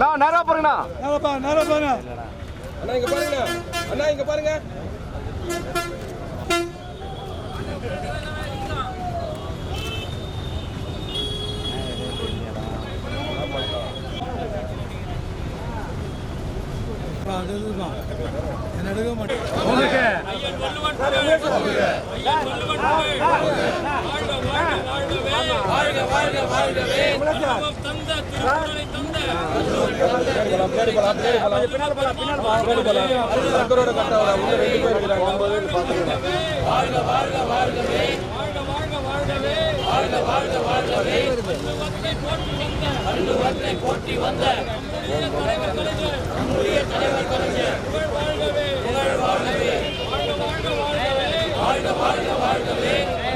நான் நேரா பாருங்கண்ணா. நேரப்பா பாருங்க நேரா பாருங்க அண்ணா இங்க பாருங்க அண்ணா இங்க பாருங்க. இருக்கிறாங்க ஒன்பது பேர் பாத்துக்கலாம் போட்டி வந்த வாழ்க வாழ்க வாழ்க வாழ்க வாழ்க கலைஞர்